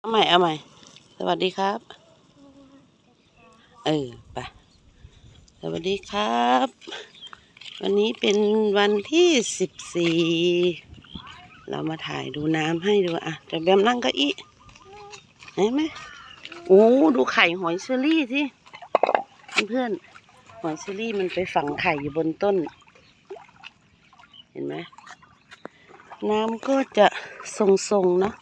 เอาใหม่ เอาใหม่ สวัสดีครับ เออไปสวัสดีครับ วันนี้เป็นวันที่สิบสี่ เรามาถ่ายดูน้ำให้ดูอะ จะแบมนั่งเก็อีเห็นไหมโอ้ ดูไข่หอยเชอรี่ที่เพื่อนหอยเชอรี่มันไปฝังไข่อยู่บนต้น เห็นไหม น้ำก็จะทรงๆเนาะ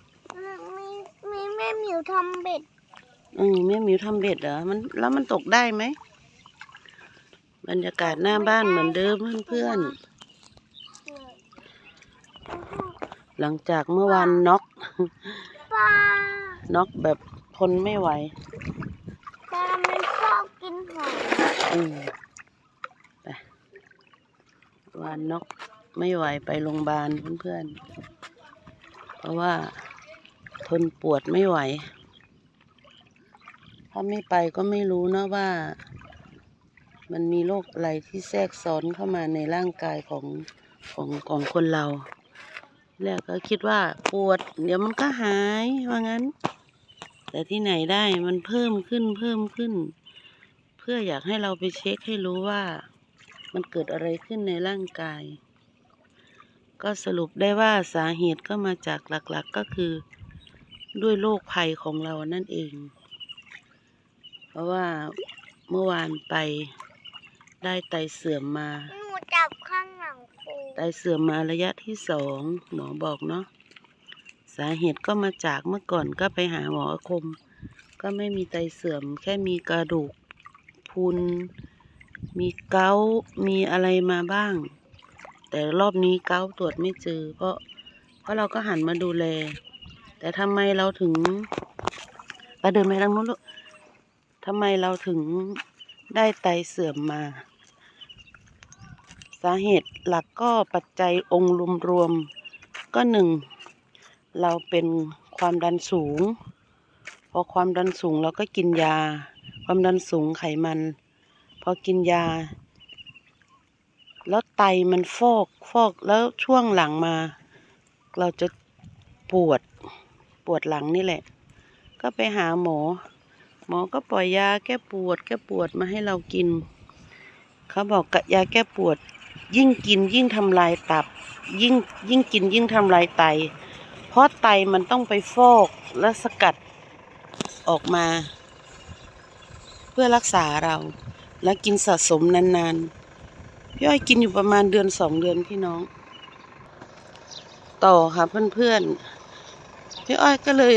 วทำเบ็ดอืมแม่หมิวทำเบ็ดเหรอมันแล้วมันตกได้ไหมบรรยากาศหน้าบ้านเหมือนเดิมเพื่อนๆหลังจากเมื่อวานน็อกปลาน็อกแบบทนไม่ไหวปลามันชอบกินหอยอืมไปวานน็อกไม่ไหวไปโรงพยาบาลเพื่อนๆเพราะว่า ทนปวดไม่ไหว ถ้าไม่ไปก็ไม่รู้นะว่า มันมีโรคอะไรที่แทรกซ้อนเข้ามาในร่างกายของของของคนเราแล้วก็คิดว่าปวด เดี๋ยวมันก็หายว่างั้น แต่ที่ไหนได้มันเพิ่มขึ้นเพิ่มขึ้น เพื่ออยากให้เราไปเช็คให้รู้ว่า มันเกิดอะไรขึ้นในร่างกาย ก็สรุปได้ว่าสาเหตุก็มาจากหลักๆก็คือ ด้วยโรคภัยของเรานั่นเอง เพราะว่าเมื่อวานไปได้ไตเสื่อมมา หนูจับข้างหลังปูไตเสื่อมมาระยะที่สองหมอบอกเนาะ สาเหตุก็มาจากเมื่อก่อนก็ไปหาหมออาคม ก็ไม่มีไตเสื่อม แค่มีกระดูกพรุน มีเกาต์มีอะไรมาบ้าง แต่รอบนี้เกาต์ตรวจไม่เจอ เพราะ เพราะเราก็หันมาดูแล แต่ทำไมเราถึงไปเดินไปทางนู้นลูกทำไมเราถึงได้ไตเสื่อมมา สาเหตุหลักก็ปัจจัยองค์รวมๆก็หนึ่งเราเป็นความดันสูง พอความดันสูงเราก็กินยา ความดันสูงไขมัน พอกินยา แล้วไตมันฟอกฟอกแล้วช่วงหลังมา เราจะปวด ปวดหลังนี่แหละ ก็ไปหาหมอ หมอก็ปล่อยยาแก้ปวด แก้ปวดมาให้เรากิน เขาบอกกยาแก้ปวด ยิ่งกินยิ่งทำลายตับ ยิ่งยิ่งกินยิ่งทำลายไต เพราะไตมันต้องไปฟอกและสกัดออกมา เพื่อรักษาเราและกินสะสมนานๆ พี่อ้อยกินอยู่ประมาณเดือนสองเดือนพี่น้อง ต่อค่ะเพื่อนๆ พี่อ้อยก็เลย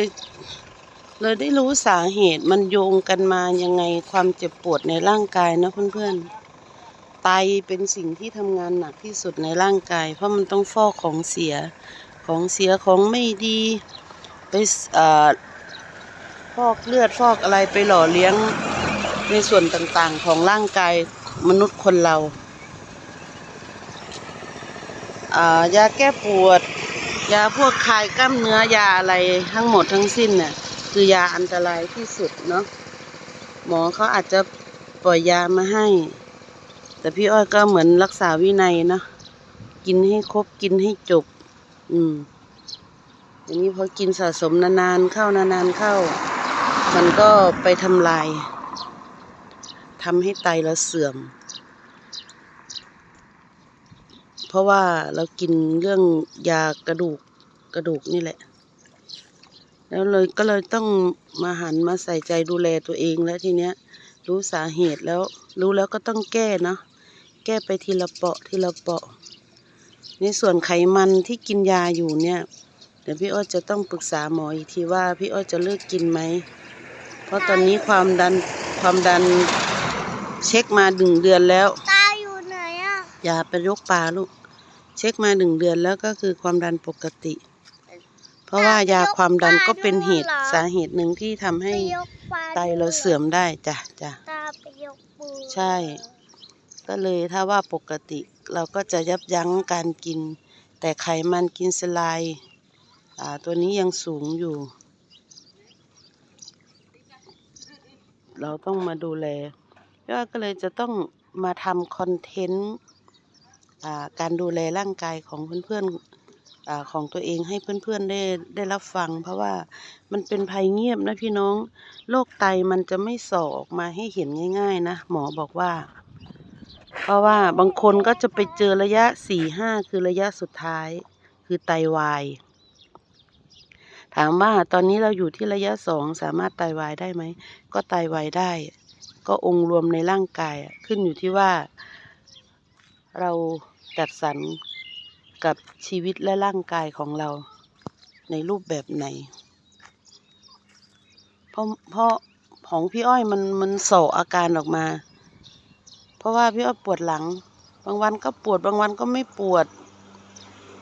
เลยได้รู้สาเหตุมันโยงกันมายังไงความเจ็บปวดในร่างกายนะเพื่อนๆไตเป็นสิ่งที่ทำงานหนักที่สุดในร่างกาย เพราะมันต้องฟอกของเสียของเสียของไม่ดีไปอฟอกเลือดฟอกอะไรไปหล่อเลี้ยงในส่วนต่างๆของร่างกายมนุษย์คนเราอ่ายาแก้ปวด ยาพวกคลายกล้ามเนื้อยาอะไรทั้งหมดทั้งสิ้นน่ะ คือยาอันตรายที่สุดเนาะหมอเขาอาจจะปล่อยยามาให้ แต่พี่อ้อยก็เหมือนรักษาวินัยเนาะกินให้ครบกินให้จบ อืมอย่างนี้พอกินสะสมนานๆเข้านานๆเข้า มันก็ไปทำลายทำให้ไตเราเสื่อม เพราะว่าเรากินเรื่องยากระดูกกระดูกนี่แหละ แล้วเลยก็เลยต้องมาหันมาใส่ใจดูแลตัวเองแล้วทีเนี้ย รู้สาเหตุแล้ว รู้แล้วก็ต้องแก้เนาะแก้ไปทีละเปาะทีละเปาะในส่วนไขมันที่กินยาอยู่เนี่ยเดี๋ยวพี่อ้อยจะต้องปรึกษาหมออีกทีว่าพี่อ้อยจะเลิกกินไหม เพราะตอนนี้ความดันความดันเช็คมาหนึ่งเดือนแล้ว ตาอยู่ไหนอะ อย่าไปยกปลาลูก เช็คมาหนึ่งเดือนแล้วก็คือความดันปกติ เพราะว่ายาความดันก็เป็นเหตุสาเหตุหนึ่งที่ทำให้ไปยกปลาไตเราเสื่อมได้จ้ะจ้ะตาไปยกปูใช่ ก็เลยถ้าว่าปกติเราก็จะยับยั้งการกิน แต่ไขมันกินสไลด์อ่าตัวนี้ยังสูงอยู่ เราต้องมาดูแลพี่อ้อยก็เลยจะต้องมาทำคอนเทนต์อ่า การดูแลร่างกายของเพื่อนๆของตัวเองให้เพื่อนๆได้ได้รับฟัง เพราะว่ามันเป็นภัยเงียบนะพี่น้องโรคไตมันจะไม่ส่อออกมาให้เห็นง่าย ๆ นะ หมอบอกว่า เพราะว่าบางคนก็จะไปเจอระยะสี่ห้าคือระยะสุดท้าย คือไตวายถามว่าตอนนี้เราอยู่ที่ระยะสองสามารถไตวายได้ไหม ก็ไตวายได้ ก็องค์รวมในร่างกายขึ้นอยู่ที่ว่า เรา จัดสรรกับชีวิตและร่างกายของเราในรูปแบบไหน เพราะเพราะของพี่อ้อยมันมันโศกอาการออกมา เพราะว่าพี่อ้อยปวดหลัง บางวันก็ปวดบางวันก็ไม่ปวด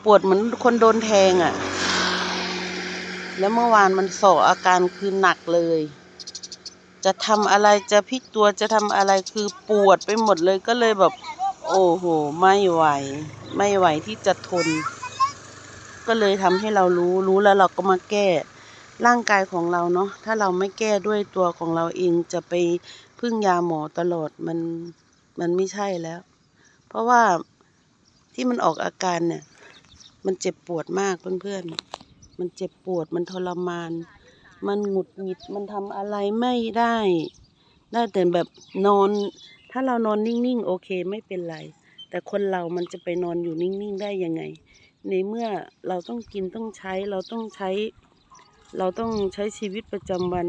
ปวดเหมือนคนโดนแทงอะ่ะ แล้วเมื่อวานมันโศกอาการคือหนักเลย จะทำอะไรจะพลิกตัวจะทำอะไรคือปวดไปหมดเลยก็เลยแบบ โอ้โห ไม่ไหว ไม่ไหวที่จะทน ก็เลยทำให้เรารู้ รู้แล้วเราก็มาแก้ ร่างกายของเราเนาะ ถ้าเราไม่แก้ด้วยตัวของเราเองจะไปพึ่งยาหมอตลอดมัน มันไม่ใช่แล้ว เพราะว่าที่มันออกอาการเนี่ย มันเจ็บปวดมากเพื่อนๆ มันเจ็บปวด มันทรมาน มันหงุดหงิด มันทำอะไรไม่ได้ ได้แต่แบบนอน ถ้าเรานอนนิ่งๆ โอเคไม่เป็นไร แต่คนเรามันจะไปนอนอยู่นิ่งๆ ได้ยังไง ในเมื่อเราต้องกินต้องใช้เราต้องใช้ เราต้องใช้ชีวิตประจำวัน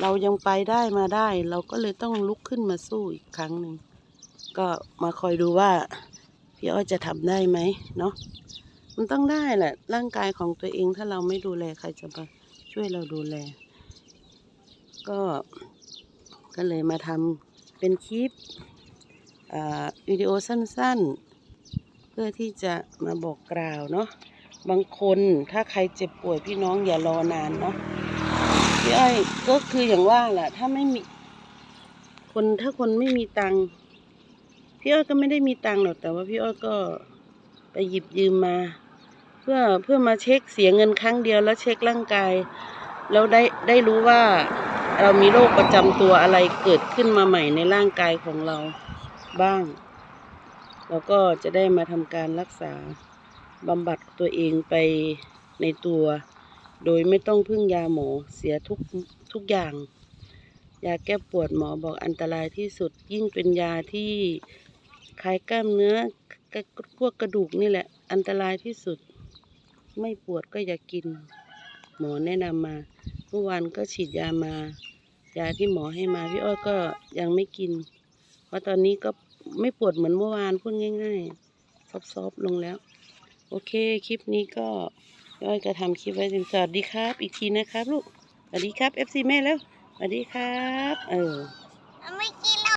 เรายังไปได้มาได้ เราก็เลยต้องลุกขึ้นมาสู้อีกครั้งหนึ่ง ก็มาคอยดูว่าพี่อ้อยจะทำได้ไหมเนาะมันต้องได้แหละ ร่างกายของตัวเองถ้าเราไม่ดูแลใครจะมาช่วยเราดูแล ก็ ก็เลยมาทำเป็นคลิปอ่าวิดีโอสั้นๆ เพื่อที่จะมาบอกกล่าวเนาะบางคนถ้าใครเจ็บป่วยพี่น้องอย่ารอนานเนาะพี่อ้อยก็คืออย่างว่าแหละถ้าไม่มีคนถ้าคนไม่มีตังค์พี่อ้อยก็ไม่ได้มีตังค์หรอกแต่ว่าพี่อ้อยก็ไปหยิบยืมมา เพื่อเพื่อมาเช็คเสียเงินครั้งเดียวแล้วเช็คร่างกายแล้วได้ได้รู้ว่า เรามีโรคประจำตัวอะไรเกิดขึ้นมาใหม่ในร่างกายของเราบ้างแล้วก็จะได้มาทำการรักษาบำบัดตัวเองไปในตัว โดยไม่ต้องพึ่งยาหมอเสียทุกทุกอย่าง ยาแก้ปวดหมอบอกอันตรายที่สุด ยิ่งเป็นยาที่คลายกล้ามเนื้อกระพวกกระดูกนี่แหละ อันตรายที่สุด ไม่ปวดก็อย่ากิน หมอแนะนำมาเมื่อวานก็ฉีดยามา ยาที่หมอให้มาพี่อ้อยก็ยังไม่กิน เพราะตอนนี้ก็ไม่ปวดเหมือนเมื่อวานพูดง่ายๆ ซอฟๆลงแล้ว โอเคคลิปนี้ก็พี่อ้อยก็ทำคลิปไว้ถึงสวัสดีครับ อีกทีนะครับลูกสวัสดีครับเอฟซีแม่แล้วสวัสดีครับ เออไม่กิน